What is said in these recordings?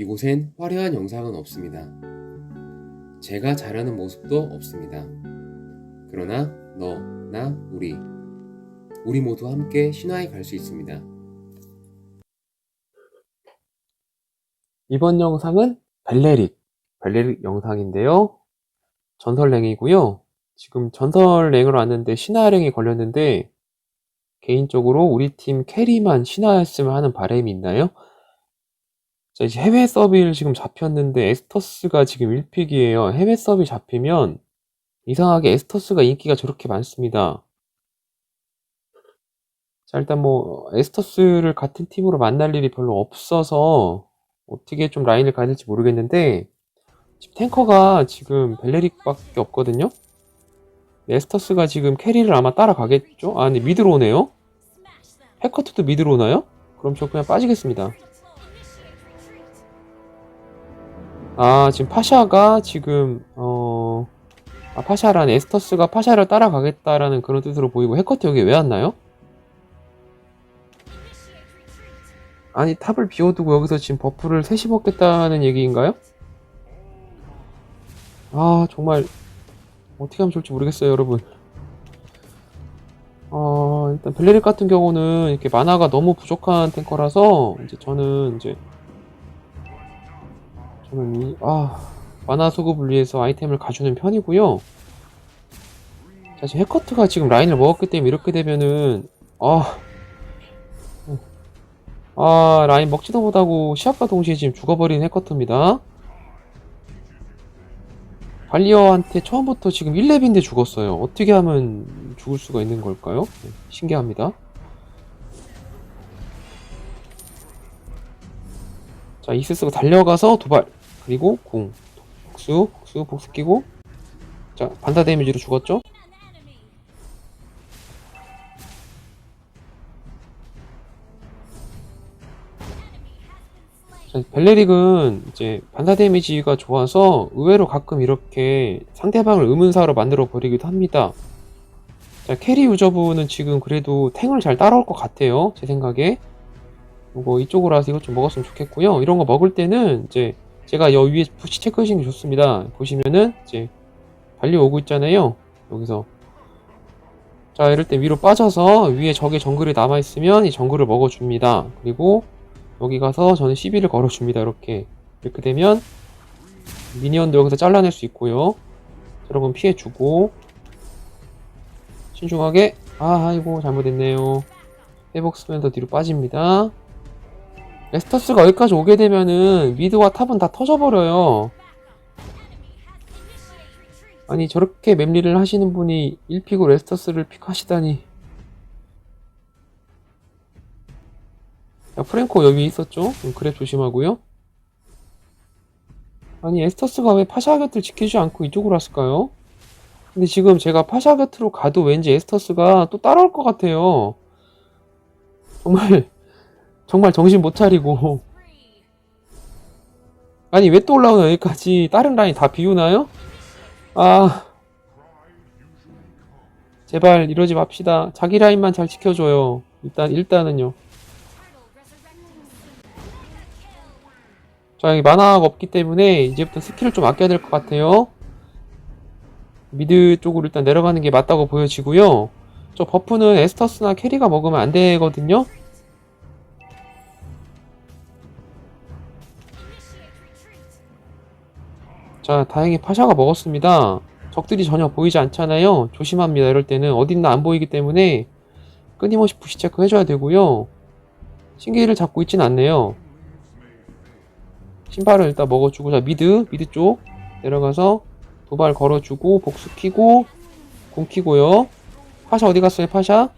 이곳엔 화려한 영상은 없습니다. 제가 잘하는 모습도 없습니다. 그러나 너, 나, 우리. 우리 모두 함께 신화에 갈 수 있습니다. 이번 영상은 벨레릭, 벨레릭 영상인데요. 전설랭이고요. 지금 전설랭으로 왔는데 신화랭이 걸렸는데 개인적으로 우리 팀 캐리만 신화였으면 하는 바람이 있나요? 자, 이제 해외 서비를 지금 잡혔는데 에스터스가 지금 1픽이에요. 해외 서비 잡히면 이상하게 에스터스가 인기가 저렇게 많습니다. 자, 일단 뭐 에스터스를 같은 팀으로 만날 일이 별로 없어서 어떻게 좀 라인을 가야 될지 모르겠는데 지금 탱커가 지금 벨레릭밖에 없거든요. 에스터스가 지금 캐리를 아마 따라가겠죠? 아, 근데 미드로 오네요. 해커트도 미드로 오나요? 그럼 저 그냥 빠지겠습니다. 아, 지금 파샤가 지금 어... 아, 파샤라는 에스터스가 파샤를 따라가겠다라는 그런 뜻으로 보이고 해커트 여기 왜 왔나요? 아니 탑을 비워두고 여기서 지금 버프를 셋이 먹겠다는 얘기인가요? 아 정말 어떻게 하면 좋을지 모르겠어요 여러분 어 일단 벨레릭 같은 경우는 이렇게 만화가 너무 부족한 탱커라서 이제 저는 이제 저는 이, 아 만화 수급을 위해서 아이템을 가주는 편이고요 자 지금 해커트가 지금 라인을 먹었기 때문에 이렇게 되면은 아 아, 라인 먹지도 못하고 시합과 동시에 지금 죽어버린 해커트입니다. 발리어한테 처음부터 지금 1렙인데 죽었어요. 어떻게 하면 죽을 수가 있는 걸까요? 네, 신기합니다. 자, 이스스가 달려가서 도발. 그리고 궁. 복수, 복수, 복수 끼고. 자, 반사 데미지로 죽었죠? 자, 벨레릭은 이제 반사 데미지가 좋아서 의외로 가끔 이렇게 상대방을 의문사로 만들어 버리기도 합니다. 자, 캐리 유저분은 지금 그래도 탱을 잘 따라올 것 같아요. 제 생각에. 뭐 이쪽으로 와서 이것 좀 먹었으면 좋겠고요. 이런 거 먹을 때는 이제 제가 여 위에 푸시 주시는 게 좋습니다. 보시면은 이제 달려오고 있잖아요. 여기서. 자, 이럴 때 위로 빠져서 위에 적의 정글이 남아있으면 이 정글을 먹어줍니다. 그리고 여기 가서 저는 시비를 걸어줍니다. 이렇게 이렇게 되면 미니언도 여기서 잘라낼 수 있고요. 여러분 피해주고 신중하게 아 아이고 잘못했네요. 회복 쓰면서 뒤로 빠집니다. 레스터스가 여기까지 오게 되면은 미드와 탑은 다 터져버려요. 아니 저렇게 맵리를 하시는 분이 1픽으로 레스터스를 픽하시다니 자, 프랭코 여기 있었죠? 음, 그랩 조심하고요. 아니, 에스터스가 왜 파샤 곁을 지키지 않고 이쪽으로 왔을까요? 근데 지금 제가 파샤 곁으로 가도 왠지 에스터스가 또 따라올 것 같아요. 정말, 정말 정신 못 차리고. 아니, 왜 또 올라오나, 여기까지. 다른 라인 다 비우나요? 아. 제발 이러지 맙시다. 자기 라인만 잘 지켜줘요. 일단, 일단은요. 자, 여기 만화가 없기 때문에 이제부터 스킬을 좀 아껴야 될 것 같아요. 미드 쪽으로 일단 내려가는 게 맞다고 보여지고요. 저 버프는 에스터스나 캐리가 먹으면 안 되거든요. 자, 다행히 파샤가 먹었습니다. 적들이 전혀 보이지 않잖아요. 조심합니다. 이럴 때는 어딨나 안 보이기 때문에 끊임없이 부시 체크 해줘야 되고요. 신기를 잡고 있진 않네요. 신발을 일단 먹어주고 자 미드 미드 쪽 내려가서 도발 걸어주고 복수 키고 공 키고요 파샤 어디 갔어요 파샤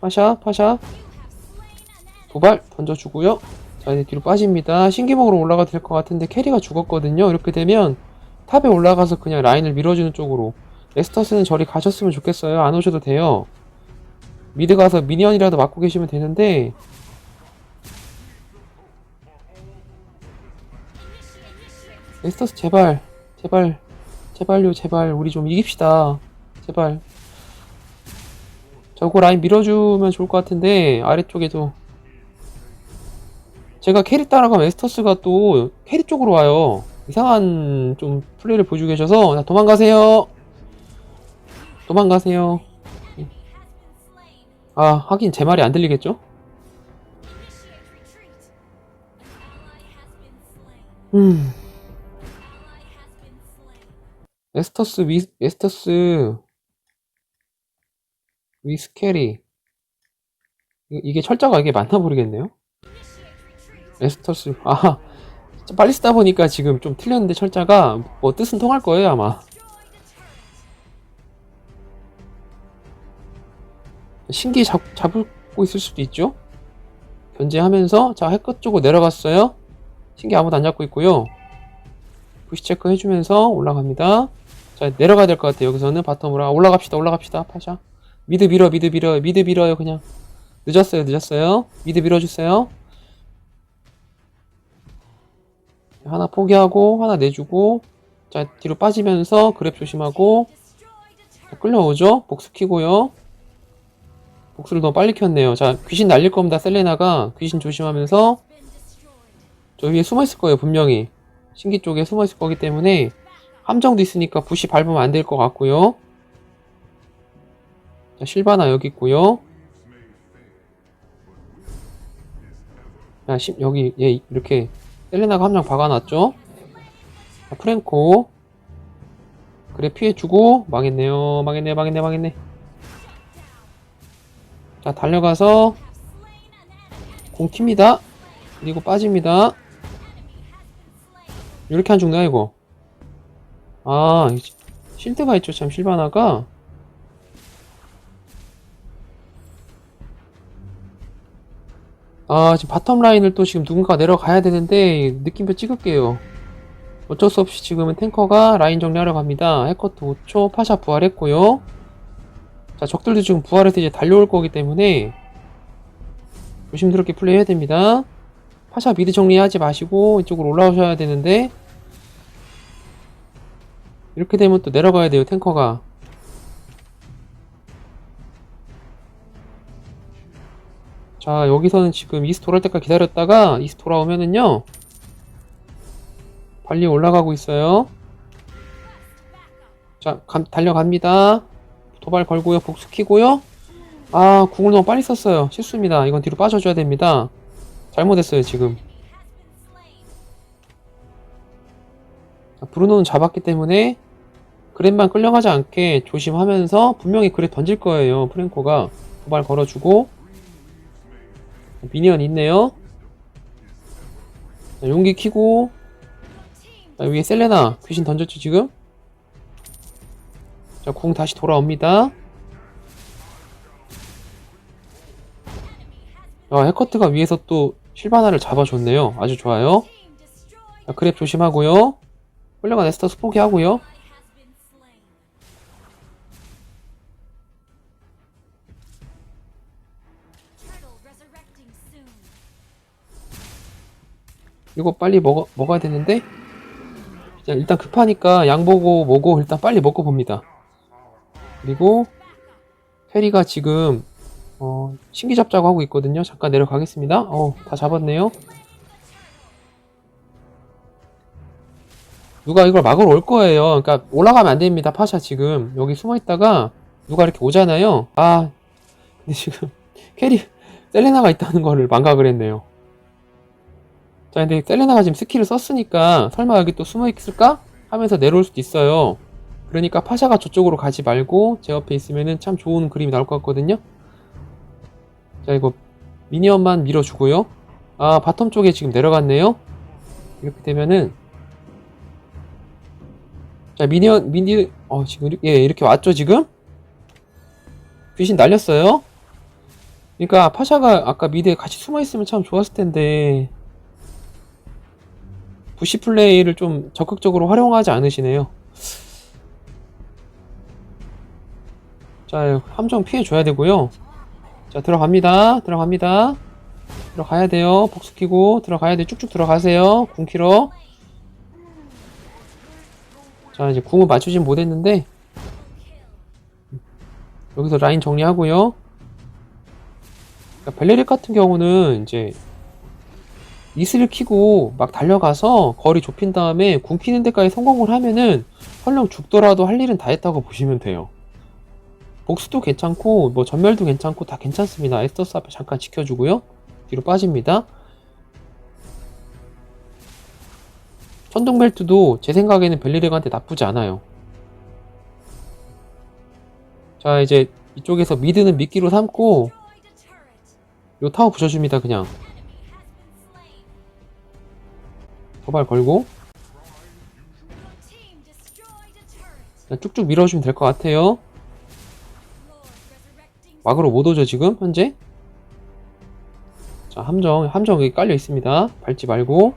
파샤 파샤 도발 던져주고요 자 이제 뒤로 빠집니다 신기목으로 올라가도 될 것 같은데 캐리가 죽었거든요 이렇게 되면 탑에 올라가서 그냥 라인을 밀어주는 쪽으로. 레스터스는 저리 가셨으면 좋겠어요. 안 오셔도 돼요. 미드 가서 미니언이라도 맞고 계시면 되는데. 에스터스 제발 제발 제발요 제발. 우리 좀 이깁시다. 제발. 저거 라인 밀어주면 좋을 것 같은데 아래쪽에도. 제가 캐리 따라가면 에스터스가 또 캐리 쪽으로 와요. 이상한 좀 플레이를 보여주고 계셔서 자, 도망가세요. 도망가세요. 아, 하긴 제 말이 안 들리겠죠? 음, 에스터스 위, 에스터스 위스 캐리. 이- 이게 철자가 이게 맞나 모르겠네요. 에스터스, 아, 좀 빨리 쓰다 보니까 지금 좀 틀렸는데 철자가 뭐 뜻은 통할 거예요, 아마. 신기 잡, 잡고 있을 수도 있죠? 견제하면서, 자, 해커 쪽으로 내려갔어요. 신기 아무도 안 잡고 있고요. 부시 체크 해주면서 올라갑니다. 자, 내려가야 될 것 같아요. 여기서는 바텀으로. 아, 올라갑시다, 올라갑시다, 파샤. 미드 밀어, 미드 밀어, 미드 밀어요, 그냥. 늦었어요, 늦었어요. 미드 밀어주세요. 하나 포기하고, 하나 내주고, 자, 뒤로 빠지면서 그랩 조심하고, 자, 끌려오죠? 복수 키고요. 복수를 너무 빨리 켰네요. 자, 귀신 날릴 겁니다, 셀레나가. 귀신 조심하면서, 저 위에 숨어 있을 거예요, 분명히. 신기 쪽에 숨어 있을 거기 때문에, 함정도 있으니까 부시 밟으면 안 될 것 같고요. 자, 실바나 여기 있고요. 자, 시- 여기 얘 이렇게 셀레나가 함정 박아놨죠. 자, 프랭코 그래 피해주고 망했네요. 망했네, 망했네, 망했네. 자, 달려가서 공 튑니다. 그리고 빠집니다. 이렇게 안 죽나 이거? 아, 이 실드가 있죠, 참 실바나가. 아, 지금 바텀 라인을 또 지금 누군가 내려가야 되는데, 느낌표 찍을게요. 어쩔 수 없이 지금은 탱커가 라인 정리하러 갑니다. 해커트 5초, 파샤 부활했고요. 자, 적들도 지금 부활해서 이제 달려올 거기 때문에, 조심스럽게 플레이해야 됩니다. 파샤 미드 정리하지 마시고, 이쪽으로 올라오셔야 되는데, 이렇게 되면 또 내려가야 돼요, 탱커가. 자, 여기서는 지금 이스트 돌아올 때까지 기다렸다가 이스트 돌아오면은요. 빨리 올라가고 있어요. 자, 감- 달려갑니다. 도발 걸고요. 복수 키고요. 아, 궁을 너무 빨리 썼어요. 실수입니다. 이건 뒤로 빠져줘야 됩니다. 잘못했어요, 지금. 자, 브루노는 잡았기 때문에 그랩만 끌려가지 않게 조심하면서 분명히 그랩 던질 거예요. 프랭코가 도발 걸어주고 미니언 있네요. 자, 용기 키고 자, 위에 셀레나 귀신 던졌죠 지금? 자, 궁 다시 돌아옵니다. 아, 해커트가 위에서 또 실바나를 잡아줬네요. 아주 좋아요. 자, 그랩 조심하고요. 훌륭한 에스터스 포기하고요. 이거 빨리 먹어, 먹어야 되는데? 자, 일단 급하니까 양 보고 뭐고 일단 빨리 먹고 봅니다. 그리고 페리가 지금 어, 신기 잡자고 하고 있거든요. 잠깐 내려가겠습니다. 어, 다 잡았네요. 누가 이걸 막으러 올 거예요. 그러니까 올라가면 안 됩니다 파샤 지금. 여기 숨어 있다가 누가 이렇게 오잖아요. 아 근데 지금 캐리 셀레나가 있다는 거를 망각을 했네요 자, 근데 셀레나가 지금 스킬을 썼으니까 설마 여기 또 숨어 있을까? 하면서 내려올 수도 있어요. 그러니까 파샤가 저쪽으로 가지 말고 제 옆에 있으면은 참 좋은 그림이 나올 것 같거든요. 자, 이거 미니언만 밀어주고요. 아, 바텀 쪽에 지금 내려갔네요. 이렇게 되면은 자, 미니언 미니 어, 지금 예, 이렇게 왔죠, 지금? 귀신 날렸어요. 그러니까 파샤가 아까 미드에 같이 숨어 있으면 참 좋았을 텐데 부시 플레이를 좀 적극적으로 활용하지 않으시네요. 자, 함정 피해줘야 되고요. 자, 들어갑니다. 들어갑니다. 들어가야 돼요. 복수 키고 들어가야 돼. 쭉쭉 들어가세요. 궁 키러. 자, 이제 궁을 맞추진 못했는데 여기서 라인 정리하고요. 그러니까 벨레릭 같은 경우는 이제 이슬을 키고 막 달려가서 거리 좁힌 다음에 궁 피는 데까지 성공을 하면은 설령 죽더라도 할 일은 다 했다고 보시면 돼요. 복수도 괜찮고 뭐 전멸도 괜찮고 다 괜찮습니다. 에스터스 앞에 잠깐 지켜주고요. 뒤로 빠집니다. 천둥벨트도 제 생각에는 벨리르가한테 나쁘지 않아요. 자 이제 이쪽에서 미드는 미끼로 삼고 요 타워 부셔줍니다 그냥 도발 걸고. 쭉쭉 밀어주면 될 것 같아요. 막으로 못 오죠 지금? 현재? 자 함정 함정 여기 깔려 있습니다. 밟지 말고.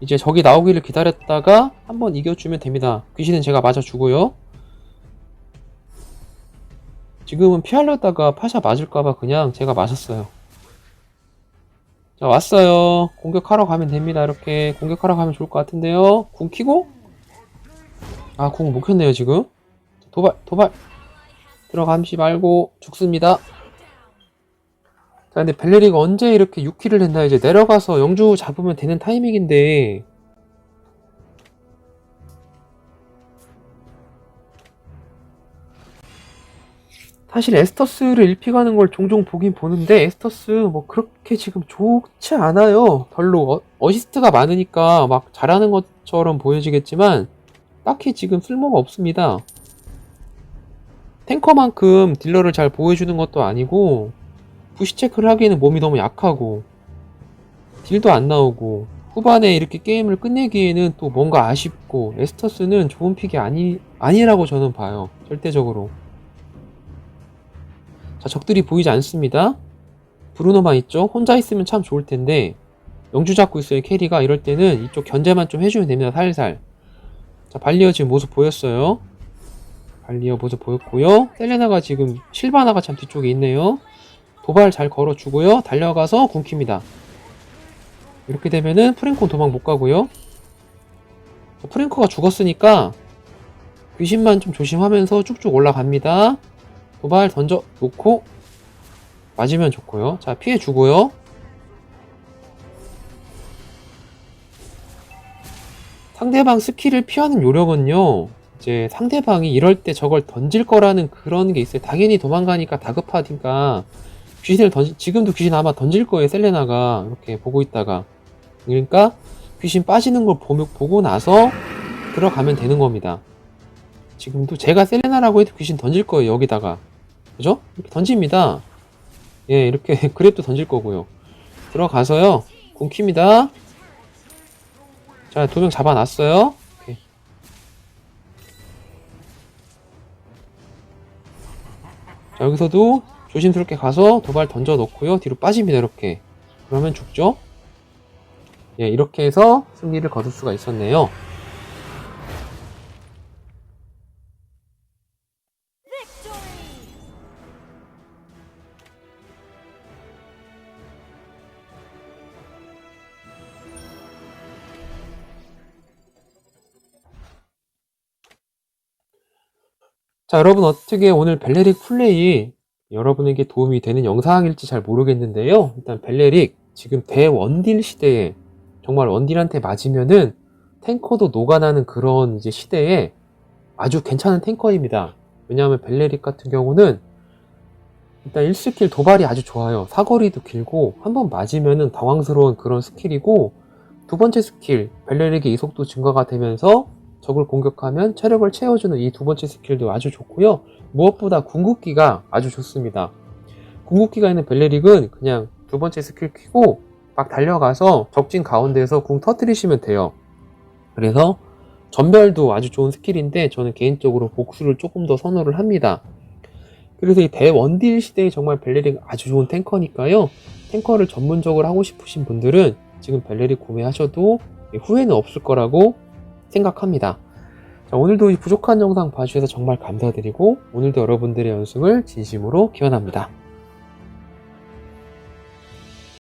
이제 적이 나오기를 기다렸다가 한번 이겨주면 됩니다. 귀신은 제가 맞아주고요. 지금은 피하려다가 파샤 맞을까봐 그냥 제가 맞았어요 자 왔어요. 공격하러 가면 됩니다 이렇게. 공격하러 가면 좋을 것 같은데요. 궁 키고? 아궁 못 켰네요 지금. 도발 도발. 들어감시 말고 죽습니다. 자 근데 벨레리가 언제 이렇게 6킬을 했나? 이제 내려가서 영주 잡으면 되는 타이밍인데 사실 에스터스를 1피 가는 걸 종종 보긴 보는데 에스터스 뭐 그렇게 지금 좋지 않아요. 별로 어, 어시스트가 많으니까 막 잘하는 것처럼 보여지겠지만 딱히 지금 쓸모가 없습니다. 탱커만큼 딜러를 잘 보여주는 것도 아니고 부시 체크를 하기에는 몸이 너무 약하고 딜도 안 나오고 후반에 이렇게 게임을 끝내기에는 또 뭔가 아쉽고 에스터스는 좋은 픽이 아니 아니라고 저는 봐요. 절대적으로. 자, 적들이 보이지 않습니다. 브루노만 있죠? 혼자 있으면 참 좋을 텐데, 영주 잡고 있어요, 캐리가. 이럴 때는 이쪽 견제만 좀 해주면 됩니다, 살살. 자, 발리어 지금 모습 보였어요. 발리어 모습 보였고요. 셀레나가 지금 실바나가 참 뒤쪽에 있네요. 도발 잘 걸어주고요. 달려가서 궁킵니다. 이렇게 되면은 프랭콘 도망 못 가고요. 자, 프랭코가 죽었으니까 귀신만 좀 조심하면서 쭉쭉 올라갑니다. 도발 던져 놓고 맞으면 좋고요. 자 피해 주고요. 상대방 스킬을 피하는 요령은요. 이제 상대방이 이럴 때 저걸 던질 거라는 그런 게 있어요. 당연히 도망가니까 다급하니까 귀신을 던지 지금도 귀신 아마 던질 거예요. 셀레나가 이렇게 보고 있다가 그러니까 귀신 빠지는 걸 보며, 보고 나서 들어가면 되는 겁니다. 지금도 제가 셀레나라고 해도 귀신 던질 거예요. 여기다가 그죠? 이렇게 던집니다. 예, 이렇게 그랩도 던질 거고요. 들어가서요. 궁 킵니다. 자, 두 명 잡아놨어요. 자, 여기서도 조심스럽게 가서 도발 던져 놓고요. 뒤로 빠집니다. 이렇게. 그러면 죽죠? 예, 이렇게 해서 승리를 거둘 수가 있었네요. 자, 여러분 어떻게 오늘 벨레릭 플레이 여러분에게 도움이 되는 영상일지 잘 모르겠는데요. 일단 벨레릭 지금 대원딜 시대에 정말 원딜한테 맞으면은 탱커도 녹아나는 그런 이제 시대에 아주 괜찮은 탱커입니다. 왜냐하면 벨레릭 같은 경우는 일단 1스킬 도발이 아주 좋아요. 사거리도 길고 한번 맞으면은 당황스러운 그런 스킬이고 두 번째 스킬 벨레릭의 이속도 증가가 되면서 적을 공격하면 체력을 채워주는 이 두 번째 스킬도 아주 좋고요. 무엇보다 궁극기가 아주 좋습니다. 궁극기가 있는 벨레릭은 그냥 두 번째 스킬 키고 막 달려가서 적진 가운데에서 궁 터트리시면 돼요. 그래서 전멸도 아주 좋은 스킬인데 저는 개인적으로 복수를 조금 더 선호를 합니다. 그래서 이 대원딜 시대에 정말 벨레릭 아주 좋은 탱커니까요. 탱커를 전문적으로 하고 싶으신 분들은 지금 벨레릭 구매하셔도 후회는 없을 거라고 생각합니다. 자, 오늘도 이 부족한 영상 봐주셔서 정말 감사드리고 오늘도 여러분들의 연승을 진심으로 기원합니다.